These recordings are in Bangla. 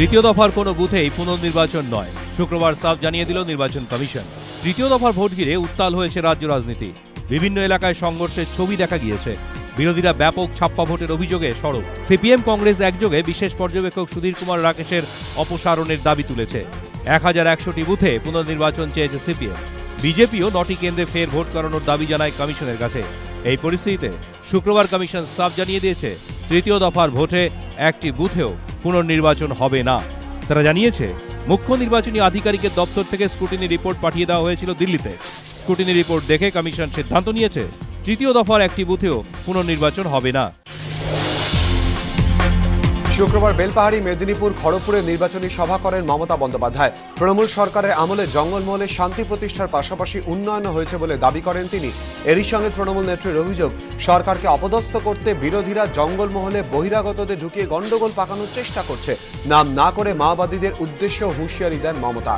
তৃতীয় দফার কোনো বুথেই পুনর্নির্বাচন নয়। শুক্রবার সাফ জানিয়ে দিল নির্বাচন কমিশন। তৃতীয় দফার ভোট ঘিরে উত্তাল হয়েছে রাজ্য রাজনীতি। বিভিন্ন এলাকায় সংঘর্ষের ছবি দেখা গিয়েছে। বিরোধীরা ব্যাপক ছাপ্পা ভোটের অভিযোগে সরব। সিপিএম কংগ্রেস একযোগে বিশেষ পর্যবেক্ষক সুধীর কুমার রাকেশের অপসারণের দাবি তুলেছে। এক হাজার একশোটি বুথে পুনর্নির্বাচন চেয়েছে সিপিএম। বিজেপিও নটি কেন্দ্রে ফের ভোট করানোর দাবি জানায় কমিশনের কাছে। এই পরিস্থিতিতে শুক্রবার কমিশন সাফ জানিয়ে দিয়েছে, তৃতীয় দফার ভোটে একটি বুথেও পুনর্নির্বাচন হবে না। তারা জানিয়েছে, মুখ্য নির্বাচনী আধিকারিকের দপ্তর থেকে স্ক্রুটিনি রিপোর্ট পাঠিয়ে দেওয়া হয়েছিল দিল্লিতে। স্ক্রুটিনি রিপোর্ট দেখে কমিশন সিদ্ধান্ত নিয়েছে, তৃতীয় দফার একটি বুথেও পুনর্নির্বাচন হবে না। শুক্রবার বেলপাহাড়ি মেদিনীপুর খড়গপুরে নির্বাচনী সভা করেন মমতা বন্দ্যোপাধ্যায়। তৃণমূল সরকারের আমলে জঙ্গলমহলে শান্তি প্রতিষ্ঠার পাশাপাশি উন্নয়ন হয়েছে বলে দাবি করেন তিনি। এরই সঙ্গে তৃণমূল নেত্রীর অভিযোগ, সরকারকে অপদস্থ করতে বিরোধীরা জঙ্গলমহলে বহিরাগতদের ঢুকিয়ে গণ্ডগোল পাকানোর চেষ্টা করছে। নাম না করে মাওবাদীদের উদ্দেশ্য হুঁশিয়ারি দেন মমতা।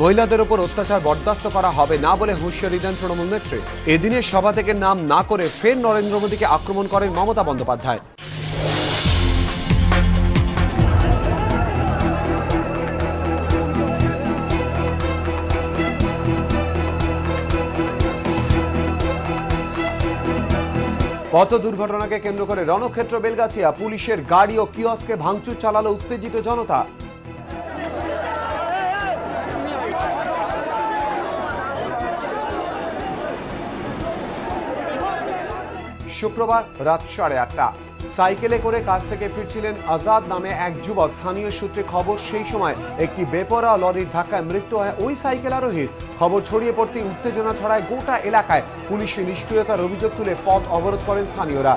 মহিলাদের ওপর অত্যাচার বরদাস্ত করা হবে না বলে হুঁশিয়ারি দেন তৃণমূল নেত্রী। এদিনের সভা থেকে নাম না করে ফের নরেন্দ্র মোদীকে আক্রমণ করেন মমতা বন্দ্যোপাধ্যায়। পথ দুর্ঘটনাকে কেন্দ্র করে রণক্ষেত্র বেলগাছিয়া পুলিশের গাড়ি ও কিয়স্কে ভাঙচুর চালালো উত্তেজিত জনতা। শুক্রবার রাত সাড়ে আটটা। সাইকেলে করে কাজ থেকে ফিরছিলেন আজাদ নামে এক যুবক। স্থানীয় সূত্রে খবর, সেই সময় একটি বেপরা লরির ধাক্কায় মৃত্যু হয় ওই সাইকেল আরোহীর। খবর ছড়িয়ে পড়তে উত্তেজনা ছড়ায় গোটা এলাকায় পুলিশের নিষ্ক্রিয়তার অভিযোগ তুলে পথ অবরোধ করেন স্থানীয়রা।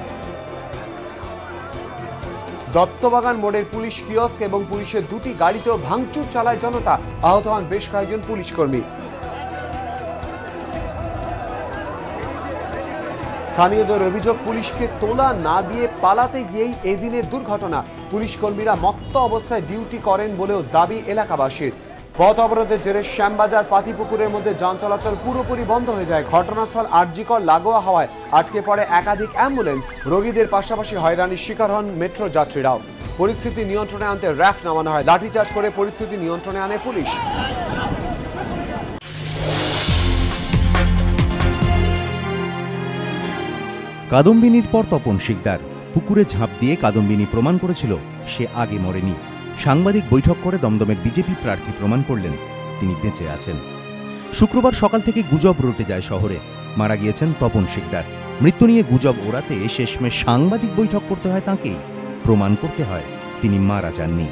দত্তবাগান মোড়ের পুলিশ কিয়স্ক এবং পুলিশের দুটি গাড়িতেও ভাঙচুর চালায় জনতা। আহত হন বেশ কয়েকজন পুলিশ স্থানীয়দের অভিযোগ, পুলিশকে তোলা না দিয়ে পালাতে গিয়েই এদিনের দুর্ঘটনা। পুলিশ কর্মীরা মত্ত অবস্থায় ডিউটি করেন বলেও দাবি এলাকাবাসীর। পথ অবরোধের জেরে শ্যামবাজার, পাতিপুকুরের মধ্যে যান চলাচল পুরোপুরি বন্ধ হয়ে যায়। ঘটনাস্থল আরজিকর লাগোয়া হওয়ায় আটকে পড়ে একাধিক অ্যাম্বুলেন্স। রোগীদের পাশাপাশি হয়রানির শিকার হন মেট্রো যাত্রীরাও। পরিস্থিতি নিয়ন্ত্রণে আনতে র্যাফ নামানো হয়। লাঠিচার্জ করে পরিস্থিতি নিয়ন্ত্রণে আনে পুলিশ। কাদম্বিনীর পর তপন শিকদার। পুকুরে ঝাঁপ দিয়ে কাদম্বিনী প্রমাণ করেছিল, সে আগে মরেনি। সাংবাদিক বৈঠক করে দমদমের বিজেপি প্রার্থী প্রমাণ করলেন, তিনি বেঁচে আছেন। শুক্রবার সকাল থেকে গুজব রটে যায় শহরে। মারা গিয়েছেন তপন শিকদার। মৃত্যু নিয়ে গুজব ওড়াতে শেষমেশ সাংবাদিক বৈঠক করতে হয় তাঁকেই। প্রমাণ করতে হয়, তিনি মারা যাননি।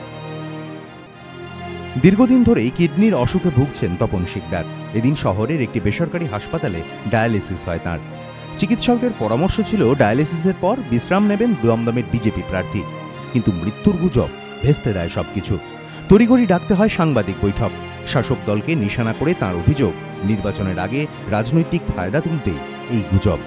দীর্ঘদিন ধরেই কিডনির অসুখে ভুগছেন তপন শিকদার। এদিন শহরের একটি বেসরকারি হাসপাতালে ডায়ালিসিস হয় তাঁর। চিকিৎসকদের পরামর্শ ছিল ডায়ালিসিসের পর বিশ্রাম নেবেন দমদমের বিজেপি প্রার্থী। কিন্তু মৃত্যুর গুজব, ভেস্তে দেয় সবকিছু। তড়িঘড়ি ডাকতে হয় সাংবাদিক বৈঠক। শাসক দলকে নিশানা করে তার অভিযোগ, নির্বাচনের আগে রাজনৈতিক ফায়দা তুলতে এই গুজব।